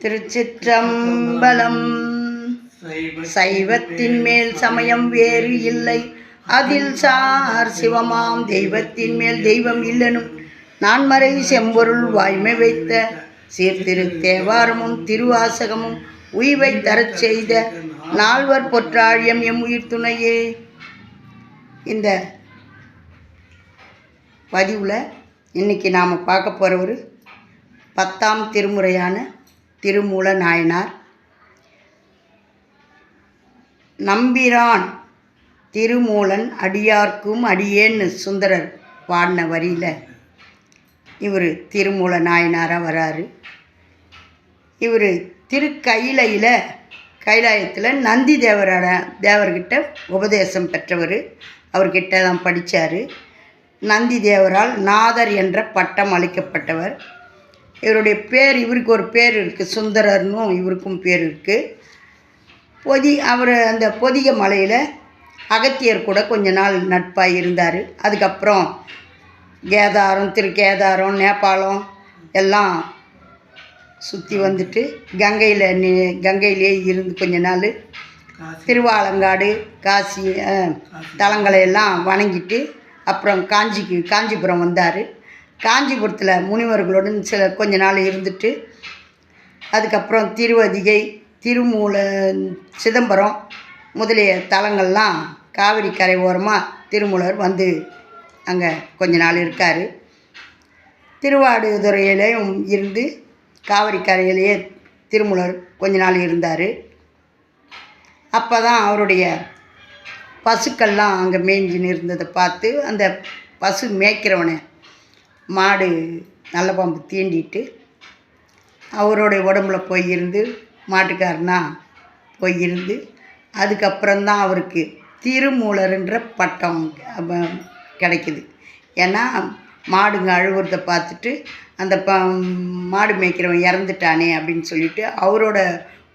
திருச்சிற்றம்பலம். சைவத்தின் மேல் சமயம் வேறு இல்லை. அதில் சார் சிவமாம் தெய்வத்தின் மேல் தெய்வம் இல்லனும். நான்மறை செம்பொருள் வாய்மை வைத்த சீர்திரு தேவாரமும் திருவாசகமும் உய்வை தரச் செய்த நால்வர் பொற்றாழியம் எம் உயிர் துணையே இந்த பதிவில் இன்னைக்கு நாம் பார்க்க போகிற ஒரு பத்தாம் திருமுறையான திருமூல நாயனார் நம்பிரான் திருமூலன் அடியார்க்கும் அடியேன்னு சுந்தரர் பாடின வரியில் இவர் திருமூல நாயனாராக வராரு. இவர் திருக்கையிலையில் கைலாயத்தில் நந்தி தேவரான தேவர்கிட்ட உபதேசம் பெற்றவர். அவர்கிட்ட தான் படித்தார் நந்தி தேவரால் நாதர் என்ற பட்டம் அளிக்கப்பட்டவர். இவருடைய பேர் இவருக்கு ஒரு பேர் இருக்குது சுந்தரர்னும் இவருக்கும் பேர் இருக்குது பொதி அவர் அந்த பொதிகை மலையில் அகத்தியர் கூட கொஞ்ச நாள் நட்பாக இருந்தார். அதுக்கப்புறம் கேதாரம் திருக்கேதாரம் நேபாளம் எல்லாம் சுற்றி வந்துட்டு கங்கையில் நி கங்கையிலே இருந்து கொஞ்ச நாள் திருவாலங்காடு காசி அஹ், தலங்களை எல்லாம் வணங்கிட்டு அப்புறம் காஞ்சிக்கு காஞ்சிபுரம் வந்தார். காஞ்சிபுரத்தில் முனிவர்களுடன் சில கொஞ்ச நாள் இருந்துட்டு அதுக்கப்புறம் திருவதிகை திருமூல சிதம்பரம் முதலிய தலங்கள்லாம் காவிரி கரை ஓரமாக திருமூலர் வந்து அங்கே கொஞ்ச நாள் இருக்கார். திருவாடுதுறையிலையும் இருந்து காவிரி கரையிலேயே திருமூலர் கொஞ்ச நாள் இருந்தார். அப்போ தான் அவருடைய பசுக்கள்லாம் அங்கே மேய்ஞ்சின்னு இருந்ததை பார்த்து அந்த பசு மேய்க்கிறவனை மாடு நல்ல பாம்பு தீண்டிட்டு அவருடைய உடம்புல போய் இருந்து மாட்டுக்காரனா போய் இருந்து அதுக்கப்புறம்தான் அவருக்கு திருமூலர்ன்ற பட்டம் கிடைக்கிது கிடைக்குது. ஏன்னா மாடுங்க அழுகுறதை பார்த்துட்டு அந்த ப மாடு மேய்க்கிறவன் இறந்துட்டானே அப்படின்னு சொல்லிட்டு அவரோட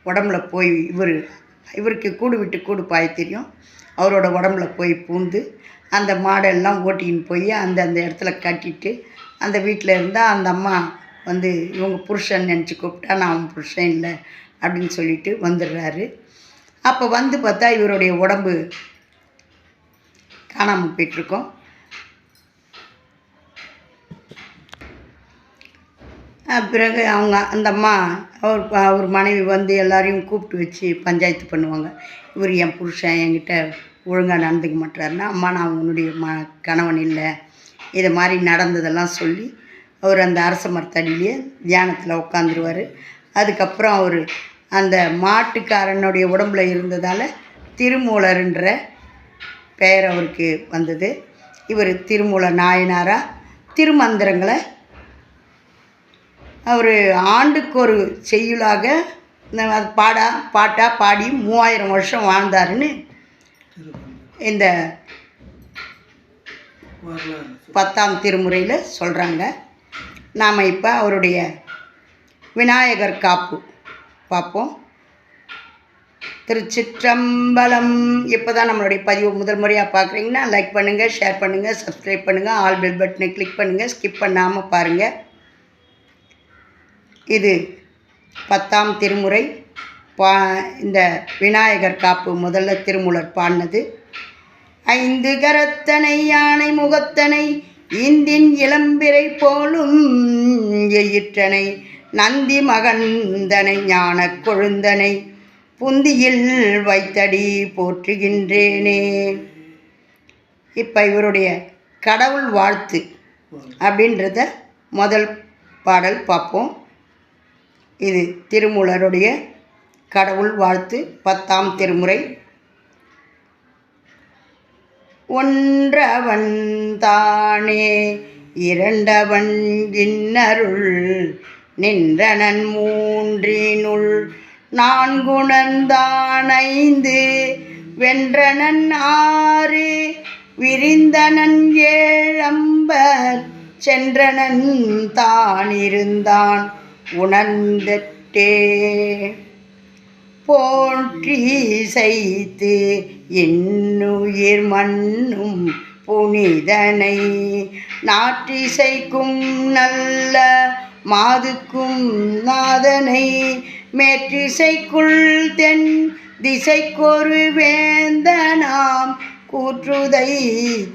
உடம்புல போய் இவர் இவருக்கு கூடு விட்டு கூடு பாய தெரியும். அவரோட உடம்புல போய் பூந்து அந்த மாடெல்லாம் ஓட்டின்னு போய் அந்தந்த இடத்துல கட்டிட்டு அந்த வீட்டில் இருந்தால் அந்த அம்மா வந்து இவங்க புருஷன் நினச்சி கூப்பிட்டா நான் அவன் புருஷன் இல்லை அப்படின்னு சொல்லிட்டு வந்துடுறாரு. அப்போ வந்து பார்த்தா இவருடைய உடம்பு காணாமல் போயிட்டுருக்கோம். பிறகு அவங்க அந்த அம்மா அவர் அவர் மனைவி வந்து எல்லாரையும் கூப்பிட்டு வச்சு பஞ்சாயத்து பண்ணுவாங்க. இவர் என் புருஷன் என்கிட்ட ஒழுங்காக நடந்துக்க மாட்டாருன்னா அம்மா நான் உன்னுடைய ம கணவன் இல்லை. இதை மாதிரி நடந்ததெல்லாம் சொல்லி அவர் அந்த அரச மரத்தடியிலேயே தியானத்தில் உட்காந்துருவார் அதுக்கப்புறம் அவர் அந்த மாட்டுக்காரனுடைய உடம்புல இருந்ததால் திருமூலர்ன்ற பெயர் அவருக்கு வந்தது. இவர் திருமூல நாயனாராக திருமந்திரங்களை அவர் ஆண்டுக்கு ஒரு செய்யுளாக அது பாடா பாட்டாக பாடி மூவாயிரம் வருஷம் வாழ்ந்தாருன்னு இந்த பத்தாம் திருமுறையில் சொல்கிறாங்க நாம் இப்போ அவருடைய விநாயகர் காப்பு பார்ப்போம். திருச்சிற்றம்பலம். இப்போ தான் நம்மளுடைய பதிவு முதல் முறையாக பார்க்குறீங்கன்னா லைக் பண்ணுங்கள் ஷேர் பண்ணுங்கள் சப்ஸ்கிரைப் பண்ணுங்கள் ஆல் பெல் பட்டனை கிளிக் பண்ணுங்கள் ஸ்கிப் பண்ணாமல் பாருங்கள் இது பத்தாம் திருமுறை. பா இந்த விநாயகர் காப்பு முதல்ல திருமூலர் பாடினது. ஐந்து கரத்தனை யானை முகத்தனை இந்தின் இளம்பிறை போலும் எயிற்றனை நந்தி மகந்தனை ஞானக் கொழுந்தனை புந்தியில் வைத்தடி போற்றுகின்றேனே. இப்போ இவருடைய கடவுள் வாழ்த்து அப்படின்றத முதல் பாடல் பார்ப்போம். இது திருமூலருடைய கடவுள் வாழ்த்து பத்தாம் திருமுறை. ஒன்றவன் தானே இரண்டவன் இன்னருள் நின்றனன் மூன்றினுள் நான்குணர்ந்தான் ஐந்து வென்றனன் ஆறு விரிந்தனன் ஏழம்பர் சென்றனன் தான் இருந்தான் உணர்ந்தட்டே போற்றி செய்து இன்னுயிர் மண்ணும் புனிதனை நாற்றிசைக்கும் நல்ல மாதுக்கும் நாதனை மேற்றிசைக்குள் தென் திசைக்கொரு வேந்தனாம் கூற்றுதை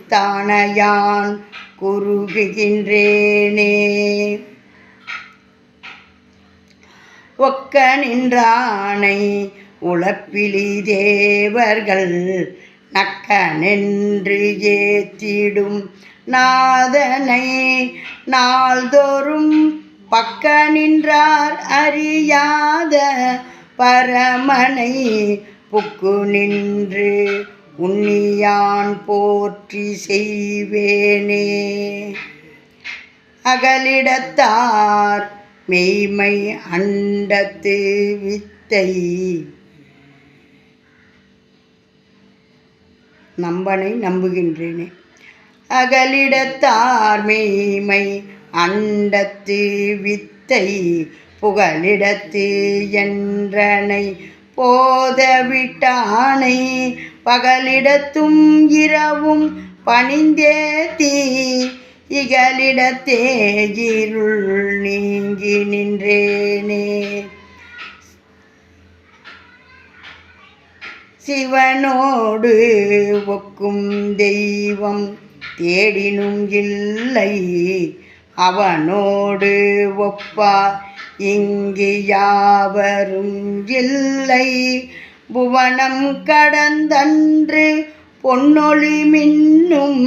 தானையான் குறுகுகின்றேனே. ஒக்க நின்றானை உழப்பிலி தேவர்கள் நக்க நின்று ஏத்திடும் நாதனை நாள்தோறும் பக்க நின்றார் அறியாத பரமனை புக்கு நின்று உன்னியான் போற்றி செய்வேனே. அகலிடத்தார் மெய்மை அண்டத்து வித்தை. நம்பனை நம்புகின்றேனே. அகலிடத்தார் மெய்மை அண்டத்து வித்தை. புகலிடத்து என்றனை போதவிட்டானை. பகலிடத்தும் இரவும் பணிந்தே தீ. இகலிடத்தே இருள் நீங்கி நின்றேனே. சிவனோடு ஒக்கும் தெய்வம் தேடினும் இல்லை. அவனோடு ஒப்பா இங்கு யாவரும் இல்லை. புவனம் கடந்தன்று பொன்னொளி மின்னும்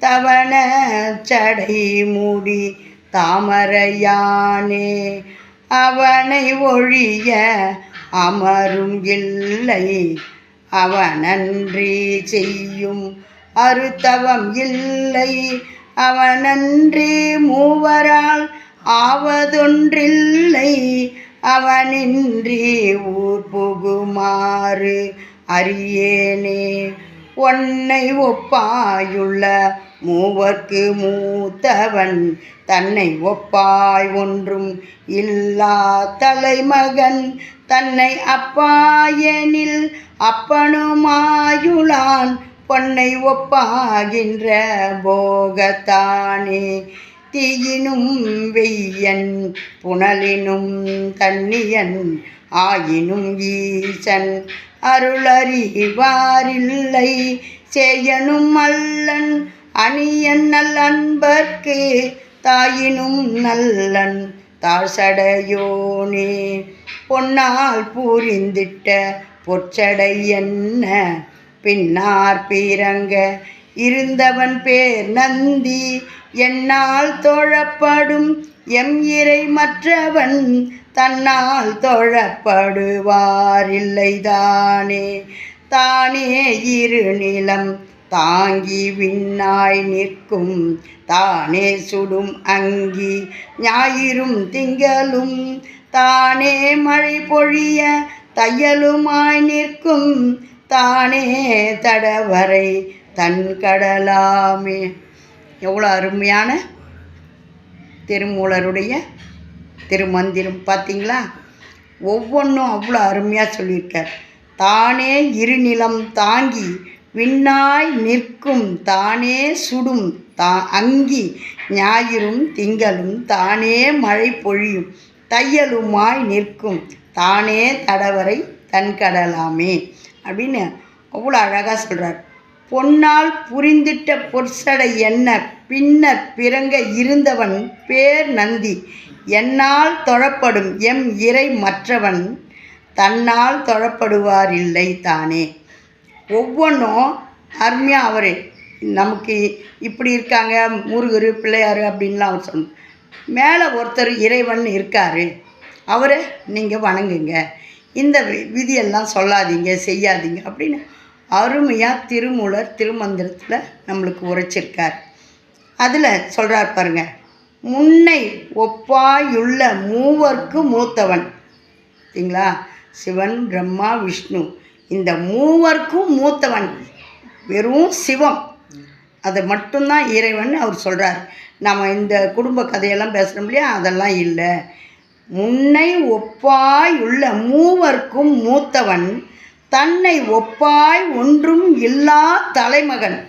தவண சடை மூடி தாமரையானே அவனை ஒழிய அமரும் இல்லை. அவனன்றி செய்யும் அருத்தவம் இல்லை. அவனன்றி மூவரால் ஆவதொன்றில்லை. அவனின்றி ஊர் புகுமாறு அறியேனே. ஒன்னை ஒப்பாயுள்ள மூவர்க்கு மூத்தவன் தன்னை ஒப்பாய் ஒன்றும் இல்லா தலைமகன். தன்னை அப்பாயனில் அப்பனுமாயுளான். பொன்னை ஒப்பாகின்ற போகத்தானே. தீயினும் வெய்யன் புனலினும் தன்னியன் ஆயினும் ஈசன். அருளறிவாரில்லை செய்யனும் அல்லன். அணியன் நல்லன்பர்க்கு தாயினும் நல்லன் தாழ்சடையோனே. பொன்னால் பூரிந்திட்ட பொற்சடை என்ன? பின்னார் பீரங்க இருந்தவன் பேர் நந்தி. என்னால் தோழப்படும் எம் இறை மற்றவன் தன்னால் தோழப்படுவாரில்லைதானே தானே இரு நிலம் தாங்கி விண்ணாய் நிற்கும். தானே சுடும் அங்கி ஞாயிறும் திங்களும். தானே மழை பொழிய தையலுமாய் நிற்கும். தானே தடவரை தன் கடலாமே. எவ்வளோ அருமையான திருமூலருடைய திருமந்திரம் பார்த்தீங்களா? ஒவ்வொன்றும் அவ்வளோ அருமையாக சொல்லியிருக்கார். தானே இருநிலம் தாங்கி விண்ணாய் நிற்கும் தானே சுடும் தா அங்கி ஞாயிறும் திங்களும் தானே மழை பொழியும். தையலுமாய் நிற்கும் தானே தடவரை தன்கடலாமே. அப்படின்னு அவ்வளோ அழகாக சொல்கிறார் பொன்னால் புரிந்திட்ட பொற்சடை என்ன பின்னர் பிறங்க இருந்தவன் பேர் நந்தி. என்னால் தொழப்படும் எம் இறை மற்றவன் தன்னால் தொழப்படுவார் இல்லை தானே. ஒவ்வொன்றும் அருமையாக அவர். நமக்கு இப்படி இருக்காங்க முருகர் பிள்ளையார் அப்படின்லாம் அவர் சொன்ன மேலே ஒருத்தர் இறைவன் இருக்கார். அவரை நீங்கள் வணங்குங்க. இந்த வி- விதியெல்லாம் சொல்லாதீங்க செய்யாதீங்க அப்படின்னு அருமையாக திருமூலர் திருமந்திரத்தில் நம்மளுக்கு உரைச்சிருக்கார். அதில் சொல்கிறார் பாருங்க முன்னை ஒப்பாயுள்ள மூவர்க்கு மூத்தவன். சரிங்களா? சிவன் பிரம்மா விஷ்ணு. இந்த மூவர்க்கும் மூத்தவன் வெறும் சிவம். அது மட்டும்தான் இறைவன் அவர் சொல்கிறார் நம்ம இந்த குடும்ப கதையெல்லாம் பேசுகிறோம் இல்லையா? அதெல்லாம் இல்லை. முன்னை ஒப்பாய் உள்ள மூவர்க்கும் மூத்தவன் தன்னை ஒப்பாய் ஒன்றும் இல்லா தலைமகன்.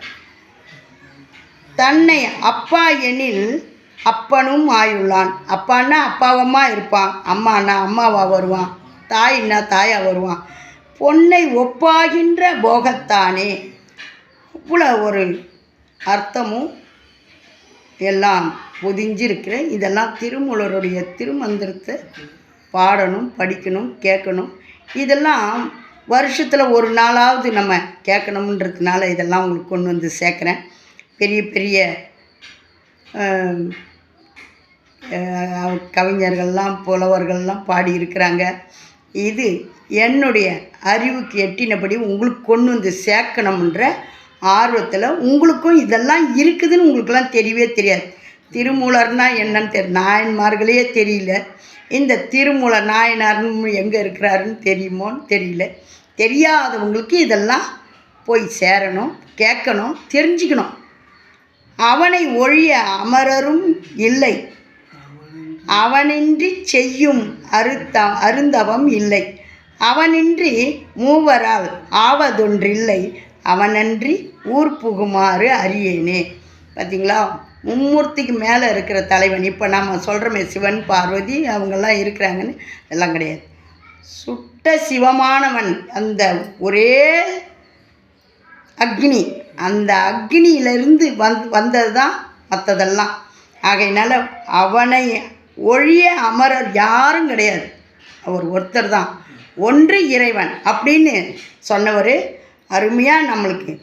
தன்னை அப்பா எனில் அப்பனும் ஆயுள்ளான். அப்பான்னா அப்பாவம்மா இருப்பான். அம்மானா அம்மாவா வருவான். தாயின்னா தாயா வருவான். பொன்னை ஒப்பாகின்ற போகத்தானே? இவ்வளோ ஒரு அர்த்தமும் எல்லாம் பொதிஞ்சிருக்கிற இதெல்லாம் திருமூலருடைய திருமந்திரத்தை பாடணும் படிக்கணும் கேட்கணும். இதெல்லாம் வருஷத்தில் ஒரு நாளாவது நம்ம கேட்கணுன்றதுனால இதெல்லாம் உங்களுக்கு கொண்டு வந்து சேர்க்குறேன். பெரிய பெரிய கவிஞர்கள்லாம் புலவர்கள்லாம் பாடியிருக்கிறாங்க. இது என்னுடைய அறிவுக்கு எட்டினபடி உங்களுக்கு கொண்டு வந்து சேர்க்கணும்ன்ற ஆர்வத்தில் உங்களுக்கும் இதெல்லாம் இருக்குதுன்னு உங்களுக்கெல்லாம் தெரியவே தெரியாது. திருமூலர்னா என்னன்னு தெரியல நாயன்மார்களே தெரியல. இந்த திருமூலர் நாயனார்னு எங்கே இருக்கிறாருன்னு தெரியுமோன்னு தெரியல. தெரியாதவங்களுக்கு இதெல்லாம் போய் சேரணும் கேட்கணும் தெரிஞ்சுக்கணும். அவனை ஒழிய அமரரும் இல்லை. அவனின்றி செய்யும் அருத்த அருந்தவம் இல்லை. அவனின்றி மூவரால் ஆவதொன்றில்லை. அவனன்றி ஊர் புகுமாறு அறியேனே. பார்த்தீங்களா மும்மூர்த்திக்கு மேலே இருக்கிற தலைவன். இப்போ நம்ம சொல்கிறோமே சிவன் பார்வதி அவங்கெல்லாம் இருக்கிறாங்கன்னு. எல்லாம் கிடையாது. சுட்ட சிவமானவன் அந்த ஒரே அக்னி. அந்த அக்னியிலிருந்து வந் வந்தது தான் மற்றதெல்லாம் ஆகையினால அவனை ஒழிய அமரர் யாரும் கிடையாது. அவர் ஒருத்தர் தான் ஒன்று இறைவன் அப்படின்னு சொன்னவர் அருமையாக நம்மளுக்கு.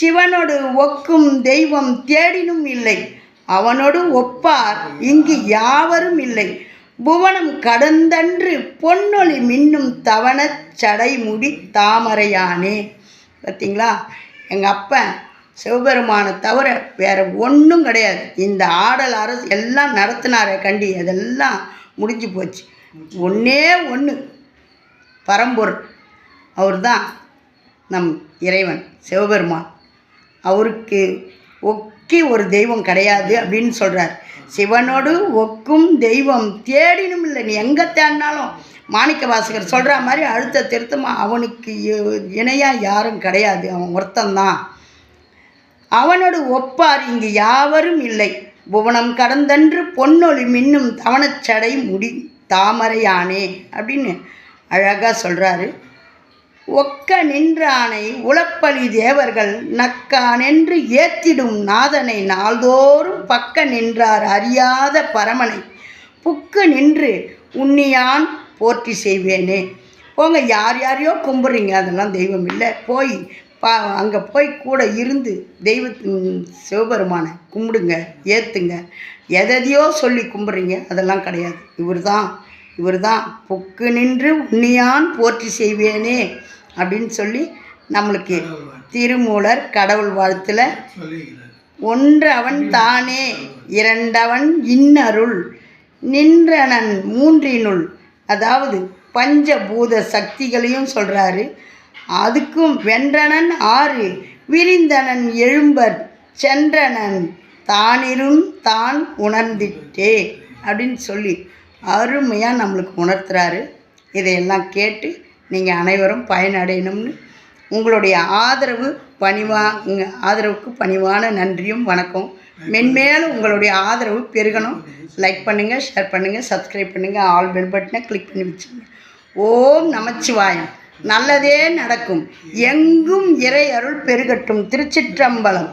சிவனோடு ஒக்கும் தெய்வம் தேடினும் இல்லை. அவனோடு ஒப்பார் இங்கு யாவரும் இல்லை. புவனம் கடந்தன்று பொன்னொழி மின்னும் தவணச் சடைமுடி தாமரையானே. பார்த்தீங்களா எங்கள் அப்பன் சிவபெருமானை தவிர வேறு ஒன்றும் கிடையாது. இந்த ஆடல் அரசு எல்லாம் நடத்தினாரே கண்டி. அதெல்லாம் முடிஞ்சு போச்சு. ஒன்றே ஒன்று பரம்பொருள். அவர்தான் நம் இறைவன் சிவபெருமான். அவருக்கு ஒக்கி ஒரு தெய்வம் கிடையாது அப்படின்னு சொல்கிறார் சிவனோடு ஒக்கும் தெய்வம் தேடினும் இல்லை. நீ எங்கே தேடினாலும் மாணிக்க வாசகர் சொல்கிற மாதிரி அழுத்த திருத்தமாக அவனுக்கு இணையாக யாரும் கிடையாது. அவன் ஒருத்தந்தான் அவனோடு ஒப்பார் இங்கு யாவரும் இல்லை. புவனம் கடந்தன்று பொன்னொழி மின்னும் தவணச்சடை முடி தாமரையானே அப்படின்னு அழகாக சொல்கிறாரு ஒக்க நின்றானை உளப்பலி தேவர்கள் நக்கானென்று ஏத்திடும் நாதனை நாள்தோறும் பக்க நின்றார் அறியாத பரமனை. புக்கு நின்று உன்னியான் போற்றி செய்வேனே. போங்க யார் யாரையோ கும்பிட்றீங்க அதெல்லாம் தெய்வம் இல்லை. போய் பா அங்கே போய் கூட இருந்து தெய்வ சிவபெருமானை கும்பிடுங்க ஏற்றுங்க எதையோ சொல்லி கும்பிட்றீங்க அதெல்லாம் கிடையாது. இவர் தான் இவர் தான் புக்கு நின்று உன்னியான் போற்றி செய்வேனே அப்படின்னு சொல்லி நம்மளுக்கு திருமூலர் கடவுள் வாழ்த்தில் ஒன்று அவன் தானே இரண்டவன் இன்னருள் நின்றனன் மூன்றினுள் அதாவது பஞ்சபூத சக்திகளையும் சொல்கிறாரு அதுக்கும் வென்றனன் ஆறு விரிந்தனன் எழும்பர் சென்றனன் தானிரும் தான் உணர்ந்திட்டே அப்படின்னு சொல்லி அருமையாக நம்மளுக்கு உணர்த்துறாரு. இதையெல்லாம் கேட்டு நீங்கள் அனைவரும் பயனடையணும்னு உங்களுடைய ஆதரவு பணிவா ஆதரவுக்கு பணிவான நன்றியும் வணக்கம். மென்மேலும் உங்களுடைய ஆதரவு பெருகணும். லைக் பண்ணுங்கள் ஷேர் பண்ணுங்கள் சப்ஸ்கிரைப் பண்ணுங்கள் ஆல் பெல் பட்டனை கிளிக் பண்ணி வச்சுங்க. ஓம் நமச்சிவாயம். நல்லதே நடக்கும். எங்கும் இறை அருள் பெருகட்டும். திருச்சிற்றம்பலம்.